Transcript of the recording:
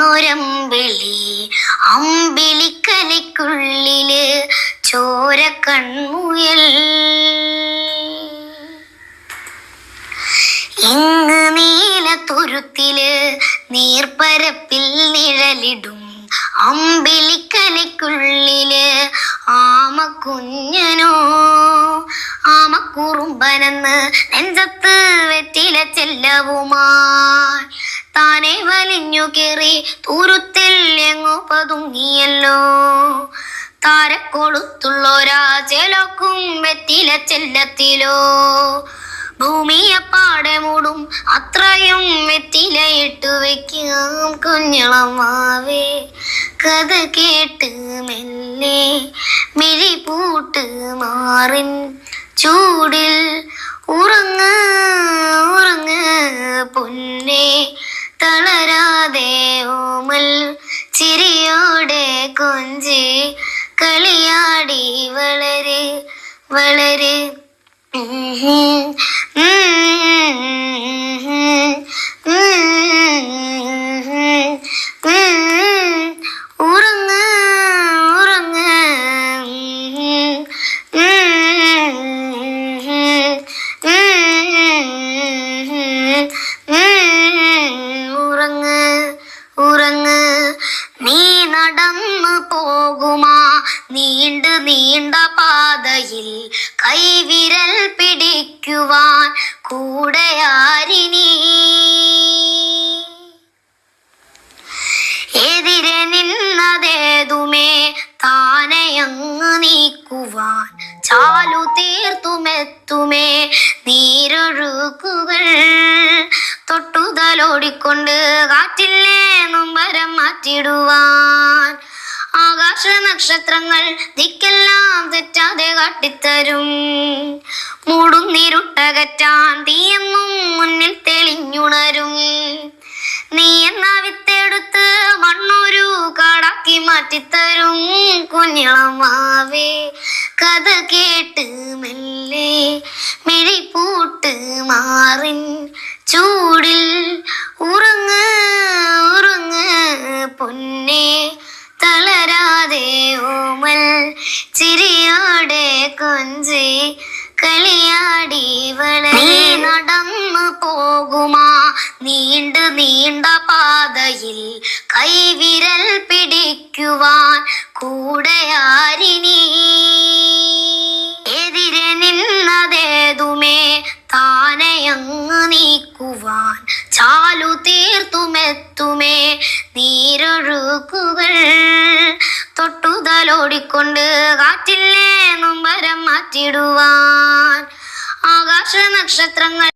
എന്നൊരമ്പിളി അമ്പിളിക്കലിക്കുള്ളിൽ ചോര കൺമുയൽ ഇങ്ങ് നീലത്തുരുത്തിൽ നീർപ്പരപ്പിൽ നിഴലിടും. അമ്പിളിക്കലയ്ക്കുള്ളിൽ ആമക്കുഞ്ഞനോ. ആമക്കുറുമ്പനെന്ന് നെഞ്ചത്ത് വെറ്റില ചെല്ലവുമായി താനെ വലിഞ്ഞു കേറി തുരുത്തിൽ എങ്ങോ പതുങ്ങിയല്ലോ. താരക്കൊടുത്തുള്ളോരാ ചെലക്കും വെറ്റില ചെല്ലത്തിലോ. ഭൂമിയപ്പാടെ മൂടും അത്രയും വെറ്റിലയിട്ട് വെക്കാം കുഞ്ഞളമാവേ. കഥ കേട്ട് മെല്ലെ മിഴി പൂട്ട് മാറിൻ ചൂടിൽ ഉറങ്ങ് ഉറങ്ങ് പൊന്നെ. തളരാതെ ഓമൽ ചിരിയോടെ കൊഞ്ചി കളിയാടി വളരെ വളര്. പോകുമാ നീണ്ടു നീണ്ട പാതയിൽ കൈവിരൽ പിടിക്കുവാൻ കൂടെയാരിനി എതിരെ നിന്നതേതുമേ? താനയങ്ങ് നീക്കുവാൻ ചാലു തീർത്തുമെത്തുമേ? നീരൊഴുക്കുകൾ തൊട്ടുതലോടിക്കൊണ്ട് കാറ്റില്ലേ നൊമ്പരം മാറ്റിടുവാൻ ആകാശ നക്ഷത്രങ്ങൾ ദിക്കെല്ലാം തെറ്റാതെ കാട്ടിത്തരും. മൂടും നിരുട്ടകറ്റാൻ തീയെന്നും മുന്നിൽ തെളിഞ്ഞുണരും. നീ എന്ന വിത്തെടുത്ത് മണ്ണൊരു കാടാക്കി മാറ്റിത്തരും കുഞ്ഞളമാവേ. കഥ കേട്ട് ചിരിയോടെ കൊഞ്ചി കളിയാടി വളരെ നടന്നു പോകുമാ. നീണ്ടു നീണ്ട പാതയിൽ കൈവിരൽ പിടിക്കുവാൻ കൂടെയാരിനി എതിരെ നിന്നതേതുമേ താനയങ്ങ് നീക്കുവാൻ ചാലു തീർത്തുമെത്തുമേ നീരൊഴുക്കുകൾ. തൊട്ടുതലോടിക്കൊണ്ട് കാറ്റില്ലേ നൊമ്പരം മാറ്റിടുവാൻ ആകാശ നക്ഷത്രങ്ങൾ